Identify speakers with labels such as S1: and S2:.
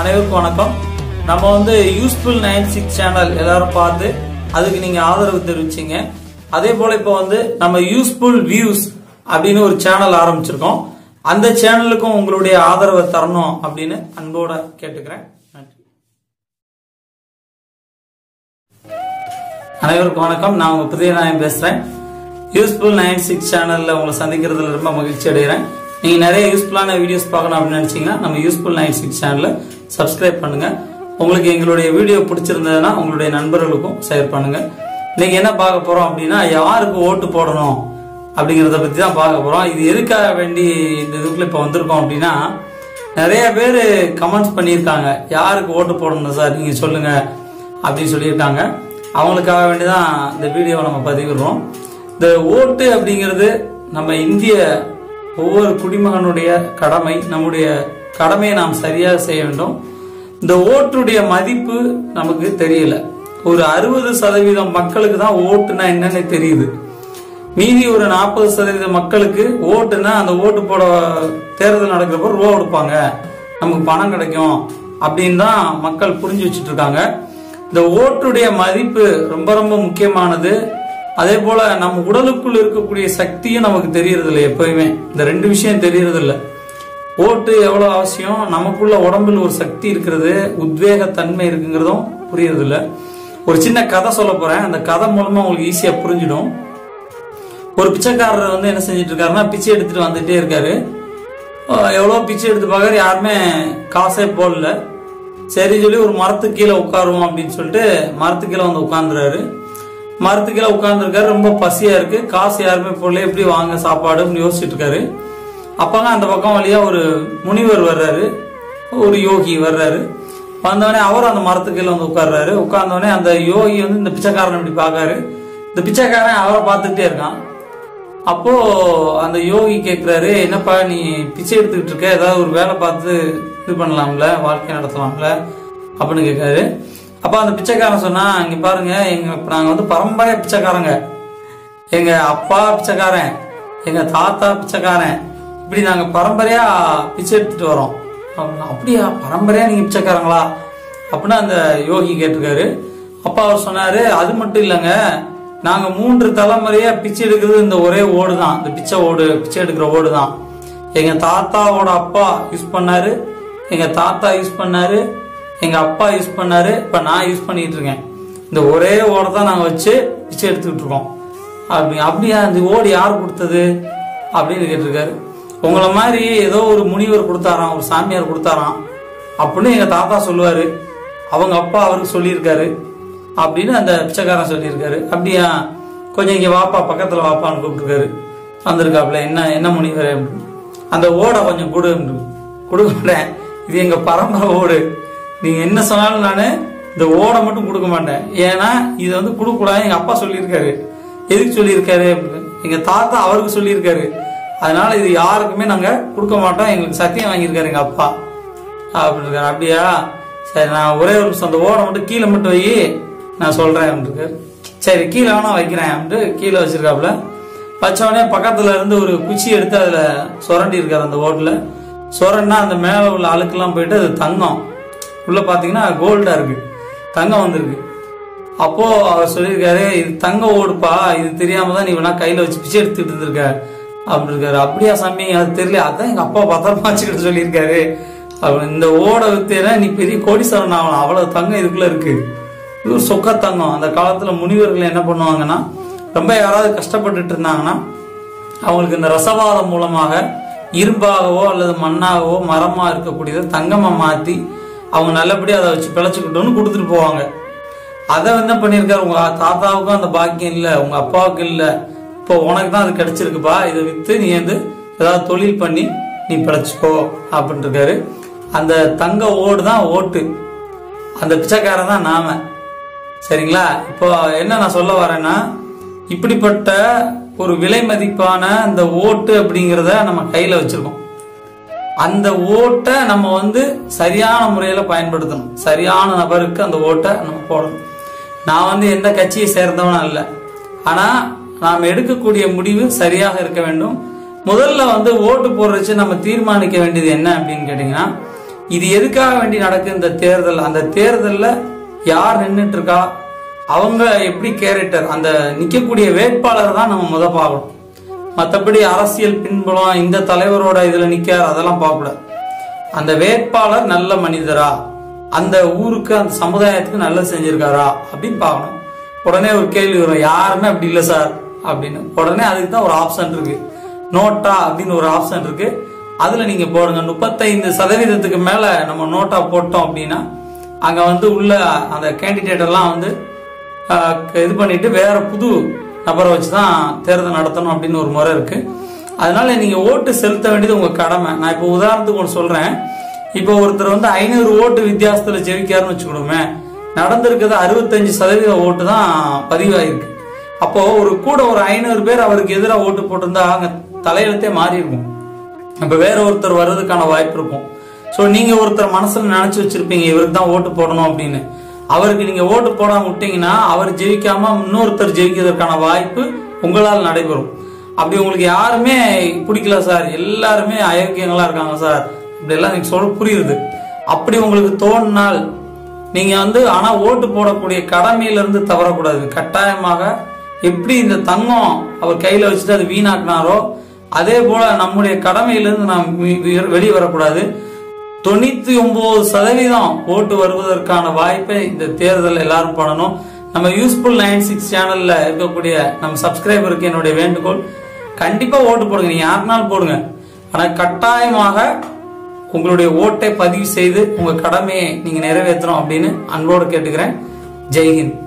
S1: அனைவருக்கும் வணக்கம். நம்ம வந்து யூஸ்ஃபுல் நைன் சிக்ஸ் சேனல் எல்லாரும் பார்த்து அதுக்கு நீங்க ஆதரவு தெரிவிச்சீங்க. அதே போல இப்போ வந்து நம்ம யூஸ்ஃபுல் வியூஸ் அப்படின்னு ஒரு சேனல் ஆரம்பிச்சிருக்கோம். அந்த சேனலுக்கும் உங்களுடைய ஆதரவை தரணும் அப்படின்னு அன்போட கேட்டுக்கிறேன். நன்றி. அனைவருக்கும் வணக்கம். நான் உங்க புதிய நாயன் பேசுறேன். யூஸ்ஃபுல் நைன் சிக்ஸ் சேனல்ல உங்களை சந்திக்கிறதுல ரொம்ப மகிழ்ச்சி அடைகிறேன். நீங்க நிறைய யூஸ்ஃபுல்லான வீடியோஸ் பார்க்கணும் அப்படின்னு நினைச்சீங்கன்னா நம்ம யூஸ்ஃபுல் நைன் சிக்ஸ் சேனல்ல சப்ஸ்கிரைப் பண்ணுங்க. உங்களுக்கு எங்களுடைய வீடியோ பிடிச்சிருந்ததுன்னா உங்களுடைய நண்பர்களுக்கும் ஷேர் பண்ணுங்க. இன்னைக்கு என்ன பார்க்க போறோம் அப்படின்னா யாருக்கு ஓட்டு போடணும் அப்படிங்கிறத பத்தி தான் பார்க்க போறோம். இது எதுக்காக வேண்டி இந்த இதுக்குள்ள இப்போ வந்திருக்கோம் அப்படின்னா நிறைய பேர் கமெண்ட்ஸ் பண்ணியிருக்காங்க. யாருக்கு ஓட்டு போடணும் சார்? நீங்க சொல்லுங்க அப்படின்னு சொல்லியிருக்காங்க. அவங்களுக்காக வேண்டி தான் இந்த வீடியோவை நம்ம பதிவிடுறோம். இந்த ஓட்டு அப்படிங்கிறது நம்ம இந்திய ஒவ்வொரு குடிமகனுடைய கடமை நம்முடைய கடமையை நாம் சரியாக செய்ய வேண்டும். இந்த ஓட்டுடைய மதிப்பு நமக்கு தெரியல. ஒரு அறுபது சதவீதம் மக்களுக்கு தான் ஓட்டுனா என்னன்னு தெரியுது. மீதி ஒரு நாற்பது சதவீத மக்களுக்கு ஓட்டுனா அந்த ஓட்டு போட தேர்தல் நடக்கிறப்ப ரூபா கொடுப்பாங்க. நமக்கு பணம் கிடைக்கும் அப்படின்னு தான் மக்கள் புரிஞ்சு வச்சுட்டு இருக்காங்க இந்த ஓட்டுடைய மதிப்பு ரொம்ப ரொம்ப முக்கியமானது. அதே போல நம்ம உடலுக்குள் இருக்கக்கூடிய சக்தியும் நமக்கு தெரியறது இல்லை எப்பயுமே. இந்த ரெண்டு விஷயம் தெரியறது இல்லை ஓட்டு எவ்வளவு அவசியம்? நமக்குள்ள உடம்புல ஒரு சக்தி இருக்கிறது. உத்வேக தன்மை இருக்குங்கிறதும் புரியறது இல்ல ஒரு சின்ன கதை சொல்ல போறேன். அந்த கதை மூலமா உங்களுக்கு ஈஸியா புரிஞ்சிடும். ஒரு பிச்சைக்காரர் வந்து என்ன செஞ்சுட்டு இருக்காருன்னா பிச்சை எடுத்துட்டு வந்துட்டே இருக்காரு. எவ்வளோ பிச்சை எடுத்து பார்க்கறாரு யாருமே காசே போடல. சரி சொல்லி ஒரு மரத்துக்கு கீழே உட்காருவோம் அப்படின்னு சொல்லிட்டு மரத்துக்கு கீழே வந்து உட்காந்துறாரு மரத்துக்கு கீழே உட்காந்துருக்காரு ரொம்ப பசியா இருக்கு. காசு யாருமே போடல. எப்படி வாங்க சாப்பாடு அப்படின்னு யோசிச்சுட்டு இருக்காரு. அப்போங்க அந்த பக்கம் வழியாக ஒரு முனிவர் வர்றாரு. ஒரு யோகி வர்றாரு. வந்தவொடனே அவரும் அந்த மரத்துக்கு கீழே வந்து உட்கார்றாரு. உட்கார்ந்தவொடனே அந்த யோகி வந்து இந்த பிச்சைக்காரன் இப்படி பார்க்காரு. இந்த பிச்சைக்காரன் அவரை பார்த்துக்கிட்டே இருக்கான். அப்போ அந்த யோகி கேட்குறாரு என்னப்பா நீ பிச்சை எடுத்துக்கிட்டு இருக்க? ஏதாவது ஒரு வேலை பார்த்து இது பண்ணலாம்ல? வாழ்க்கை நடத்தலாம்ல? அப்படின்னு கேட்காரு அப்போ அந்த பிச்சைக்காரன் சொன்னா இங்கே பாருங்க எங்க இப்போ நாங்கள் வந்து பரம்பரை பிச்சைக்காரங்க. எங்க அப்பா பிச்சைக்காரன் எங்க தாத்தா பிச்சைக்காரன் இப்படி நாங்க பரம்பரையா பிச்சை எடுத்துட்டு வரோம். அப்படின்னா, அப்படியா? பரம்பரையா நீங்க பிச்சைக்காரங்களா? அப்படின்னு அந்த யோகி கேட்டிருக்காரு. அப்பா அவர் சொன்னாரு அது மட்டும் இல்லைங்க. நாங்க மூன்று தலைமுறையா பிச்சை எடுக்கிறது இந்த ஒரே ஓடு தான். இந்த பிச்சை ஓடு பிச்சை எடுக்கிற ஓடு தான். எங்க தாத்தாவோட அப்பா யூஸ் பண்ணாரு. எங்க தாத்தா யூஸ் பண்ணாரு. எங்க அப்பா யூஸ் பண்ணாரு. இப்ப நான் யூஸ் பண்ணிட்டு இருக்கேன். இந்த ஒரே ஓடை தான் நாங்க வச்சு பிச்சை எடுத்துக்கிட்டு இருக்கோம். அப்படி அப்படியா? இந்த ஓடு யார் கொடுத்தது? அப்படின்னு கேட்டிருக்காரு. உங்களை மாதிரி ஏதோ ஒரு முனிவர் கொடுத்தாராம் ஒரு சாமியார் கொடுத்தாராம் அப்படின்னு எங்க தாத்தா சொல்லுவாரு. அவங்க அப்பா அவருக்கு சொல்லியிருக்காரு. அப்படின்னு அந்த பிச்சைக்காரன் சொல்லியிருக்காரு. அப்படியா கொஞ்சம் இங்க வாப்பா பக்கத்துல வாப்பான்னு கூப்பிட்டுருக்காரு. வந்திருக்காப்புல என்ன என்ன முனிவர் அப்படின்னு. அந்த ஓடை கொஞ்சம் கொடு கொடுக்க மாட்டேன். இது எங்க பரம்பரை ஓடு. நீங்க என்ன சொன்னாலும் நானு இந்த ஓடை மட்டும் கொடுக்க மாட்டேன். ஏன்னா இது வந்து கொடுக்க கூடாது எங்க அப்பா சொல்லியிருக்காரு. எதுக்கு சொல்லியிருக்காரு அப்படின்னு. எங்க தாத்தா அவருக்கு சொல்லியிருக்காரு. அதனால இது யாருக்குமே நாங்க கொடுக்க மாட்டோம். எங்களுக்கு சத்தியம் வாங்கியிருக்காரு எங்க அப்பா. அப்படின்னு இருக்காரு அப்படியா? சரி நான் ஒரே ஒரு நிமிஷம் அந்த ஓடை மட்டும் கீழே மட்டும் வை. நான் சொல்றேன் அப்படின்னு சரி கீழே வேணா வைக்கிறேன் அப்படின்ட்டு கீழே வச்சிருக்காப்புல. வச்ச பக்கத்துல இருந்து ஒரு குச்சி எடுத்து அதுல சுரண்டி இருக்காரு அந்த ஓட்டுல. சுரண்டா அந்த மேல உள்ள அழுக்கெல்லாம் போயிட்டு அது தங்கம். உள்ள பாத்தீங்கன்னா கோல்டா இருக்கு. தங்கம் வந்திருக்கு. அப்போ அவர் சொல்லியிருக்காரு இது தங்க ஓடுப்பா. இது தெரியாம தான் நீ வேணா கையில வச்சு பிச்சை எடுத்துட்டு இருந்திருக்க. அப்படி இருக்காரு. அப்படியா சாமி? அது தெரியல. அதான் எங்க அப்பா பத்திரமா வச்சுக்கிட்டு சொல்லியிருக்காரு. அவர் இந்த ஓடை வித்தேனா நீ பெரிய கோடீஸ்வரன் ஆகலாம் அவ்வளவு தங்கம் இதுக்குள்ள இருக்கு. இது ஒரு சொக்க தங்கம். அந்த காலத்துல முனிவர்கள் என்ன பண்ணுவாங்கன்னா ரொம்ப யாராவது கஷ்டப்பட்டுட்டு இருந்தாங்கன்னா அவங்களுக்கு இந்த ரசவாதம் மூலமாக இரும்பாகவோ அல்லது மண்ணாகவோ மரமா இருக்கக்கூடியதை தங்கமா மாத்தி அவங்க நல்லபடியா அதை வச்சு பிழைச்சுக்கிட்டோன்னு கொடுத்துட்டு போவாங்க. அதை என்ன பண்ணியிருக்காரு? உங்க தாத்தாவுக்கும் அந்த பாக்கியம் இல்லை. உங்க அப்பாவுக்கு இல்லை. இப்போ உனக்கு தான் அது கிடைச்சிருக்குப்பா. இதை விற்று நீ வந்து ஏதாவது தொழில் பண்ணி நீ பிழைச்சிக்கோ அப்படின்னு இருக்காரு அந்த தங்க ஓடு தான் ஓட்டு. அந்த பிச்சைக்காரன் தான் நாம. சரிங்களா? இப்போ என்ன நான் சொல்ல வரேன்னா இப்படிப்பட்ட ஒரு விலை மதிப்பான அந்த ஓட்டு அப்படிங்கிறத நம்ம கையில் வச்சிருக்கோம். அந்த ஓட்டை நம்ம வந்து சரியான முறையில் பயன்படுத்தணும். சரியான நபருக்கு அந்த ஓட்டை நம்ம போடணும். நான் வந்து எந்த கட்சியை சேர்ந்தவனும் இல்லை ஆனால் நாம் எடுக்கக்கூடிய முடிவு சரியாக இருக்க வேண்டும். முதல்ல வந்து ஓட்டு போடுறச்சு நம்ம தீர்மானிக்க வேண்டியது என்ன அப்படின்னு கேட்டீங்கன்னா இது எதுக்காக வேண்டி நடக்குது இந்த தேர்தல்? அந்த தேர்தலில் யார் நின்றுட்டு இருக்கா அவங்க எப்படி கேரக்டர்? அந்த நிற்கக்கூடிய வேட்பாளர் தான் நம்ம முத பார்க்கணும். மற்றபடி அரசியல் பின்புலம் இந்த தலைவரோட இதில் நிக்கார் அதெல்லாம் பார்க்கக்கூடாது. அந்த வேட்பாளர் நல்ல மனிதரா? அந்த ஊருக்கு அந்த சமுதாயத்துக்கு நல்லது செஞ்சிருக்காரா? அப்படின்னு பார்க்கணும். உடனே ஒரு கேள்வி வரும் யாருமே அப்படி இல்லை சார். அப்படின்னு. உடனே அதுக்கு தான் ஒரு ஆப்ஷன் இருக்கு. நோட்டா அப்படின்னு ஒரு ஆப்ஷன் இருக்கு. அதுல நீங்க போடுங்க. முப்பத்தைந்து சதவீதத்துக்கு மேல நம்ம நோட்டா போட்டோம் அப்படின்னா அங்க வந்து உள்ள அந்த கேண்டிடேட் எல்லாம் வந்து இது பண்ணிட்டு வேற புது நபரை வச்சு தான் தேர்தல் நடத்தணும் அப்படின்னு ஒரு முறை இருக்கு. அதனால நீங்க ஓட்டு செலுத்த வேண்டியது உங்க கடமை. நான் இப்போ உதாரணத்துக்கு ஒன்று சொல்றேன். இப்போ ஒருத்தர் வந்து ஐநூறு ஓட்டு வித்தியாசத்துல ஜெயிக்காருன்னு வச்சுக்கணுமே. நடந்திருக்கிறது அறுபத்தஞ்சு சதவீத ஓட்டு தான் பதிவாயிருக்கு. அப்போ ஒரு கூட ஒரு ஐநூறு பேர் அவருக்கு எதிராக ஓட்டு போட்டிருந்தா அங்க தலையெழுத்தே மாறி இருக்கும் அப்ப வேற ஒருத்தர் வர்றதுக்கான வாய்ப்பு இருக்கும். சோ நீங்க ஒருத்தர் மனசுல நினைச்சு வச்சிருப்பீங்க இவருக்கு தான் ஓட்டு போடணும் அப்படின்னு. அவருக்கு நீங்க ஓட்டு போடாம விட்டீங்கன்னா அவர் ஜெயிக்காம இன்னொருத்தர் ஜெயிக்கிறதுக்கான வாய்ப்பு உங்களால் நடைபெறும். அப்படி உங்களுக்கு யாருமே பிடிக்கல சார். எல்லாருமே அயோக்கியங்களா இருக்காங்க சார். இப்படி எல்லாம் நீங்க சொல்ல புரியுது. அப்படி உங்களுக்கு தோணினால் நீங்க வந்து ஆனா ஓட்டு போடக்கூடிய கடமையில இருந்து தவறக்கூடாது. கட்டாயமாக எப்படி இந்த தங்கம் அவர் கையில வச்சுட்டு அது வீணாக்குனாரோ அதே போல நம்முடைய கடமையிலிருந்து நாம் வெளியே வரக்கூடாது. தொண்ணூத்தி ஒன்பது சதவீதம் ஓட்டு வருவதற்கான வாய்ப்பை இந்த தேர்தல் எல்லாரும் பண்ணணும். நம்ம யூஸ்ஃபுல் நைன் சிக்ஸ் சேனல்ல இருக்கக்கூடிய நம்ம சப்ஸ்கிரைபருக்கு என்னுடைய வேண்டுகோள் கண்டிப்பா ஓட்டு போடுங்க. நீங்க யாருனாலும் போடுங்க. ஆனா கட்டாயமாக உங்களுடைய ஓட்டை பதிவு செய்து உங்க கடமையை நீங்க நிறைவேற்றணும் அப்படின்னு அன்போடு கேட்டுக்கிறேன். ஜெய்ஹிந்த்.